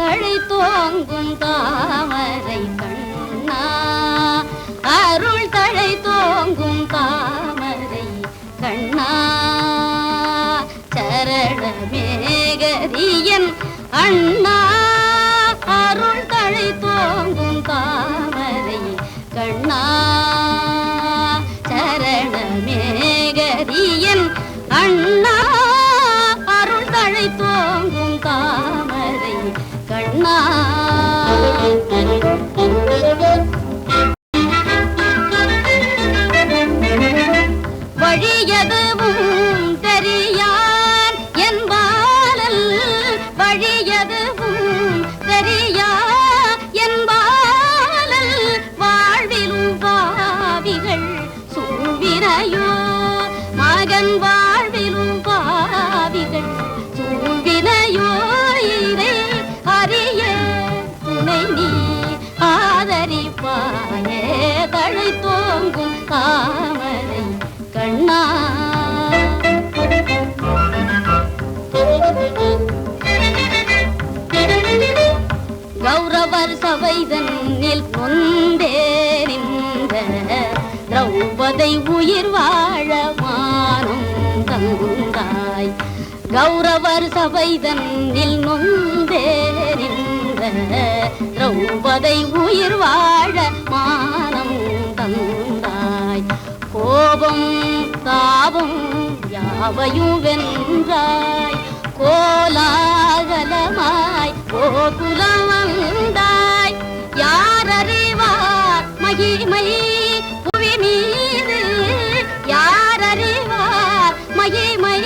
தழை தோங்கும் தாமரை கண்ணா. அருள் தழை தோங்கும் தாமரை கண்ணா. சரணமேகரியன் அண்ணா. அருள் தழை தோங்கும் தாமரை கண்ணா. சரணமேகரியன் அண்ணா. அருள் தழை தோங்கும் தாமரை எதுவும் தெரியான் என்பாலல் வழி எதுவும் தெரியா என்பாலல் வாழ்விலும் பாவிகள் சூழ்வினையோ மகன் வாழ்விலும் பாவிகள் சூழ்வினையோ இதை அறிய துணை நீ ஆதரிப்பாயே. தழை தோங்கும் தாமரை கௌரவர் சபைதன்னில் கொண்டே நின்ற திரௌபதை உயிர் வாழமானும் தந்தாய். கௌரவர் சபைதன்னில் நொந்தே நின்ற திரௌபதை உயிர் வாழ மானம் தந்தாய். கோபம் தாபம் யாவையும் வென்றாய் கோலாகலமாய் கோகுலம் வந்தாய். யார் அறிவார் மகிமை புவி மீது யார் அறிவார் மகிமை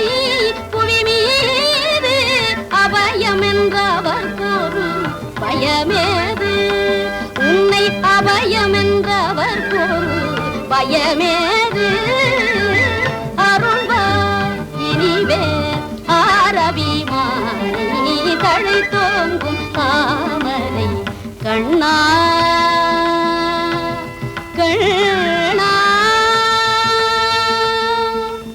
புவி மீது அபயம் என்றவர் பொருள் பயமேது? உன்னை அபயம் என்றவர் பொருள் பயமேது? அருள்வார் இனிவே ரவி மாலை தழை தோங்கும் தாமரை கண்ணா. கண்